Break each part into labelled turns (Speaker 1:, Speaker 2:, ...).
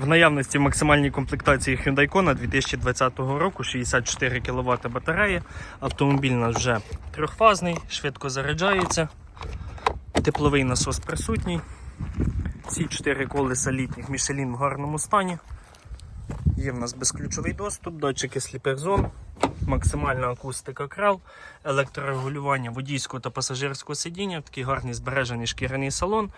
Speaker 1: В наявності в максимальній комплектації Hyundai Kona 2020 року 64 кВт батареї. Автомобіль у нас вже трьохфазний, швидко заряджається. Тепловий насос присутній. Всі чотири колеса літніх Michelin в гарному стані. Є в нас безключовий доступ, датчики сліпих зон, максимальна акустика крал, електрорегулювання водійського та пасажирського сидіння, такий гарний збережений шкіряний салон.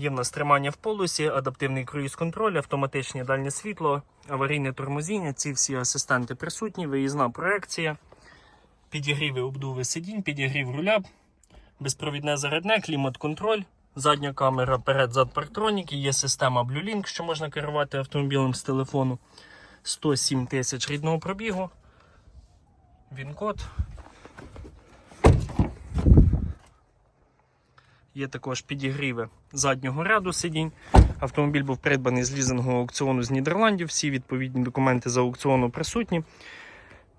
Speaker 1: Є в нас тримання в полосі, адаптивний круїз-контроль, автоматичне дальнє світло, аварійне тормозіння. Ці всі асистенти присутні, виїзна проекція, підігріви обдуви сидінь, підігрів руля, безпровідне зарядне, клімат-контроль, задня камера, перед-зад парктроніки, є система Blue Link, що можна керувати автомобілем з телефону. 107 тисяч рідного пробігу. Він-код. Є також підігріви заднього ряду сидінь. Автомобіль був придбаний з лізингового аукціону з Нідерландів. Всі відповідні документи з аукціону присутні.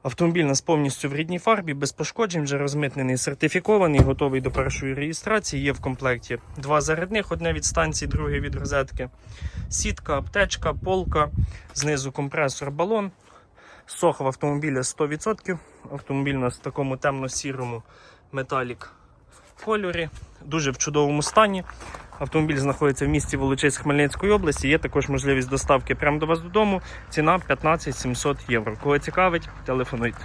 Speaker 1: Автомобіль у нас повністю в рідній фарбі, без пошкоджень, вже розмитнений, сертифікований, готовий до першої реєстрації. Є в комплекті два зарядних: одне від станції, друге від розетки. Сітка, аптечка, полка, знизу компресор, балон. Сох автомобіля 100%. Автомобіль у нас в такому темно-сірому металік кольорі, дуже в чудовому стані. Автомобіль знаходиться в місті Волочиськ Хмельницької області. Є також можливість доставки прямо до вас додому. Ціна 15 700 євро. Кого цікавить, телефонуйте.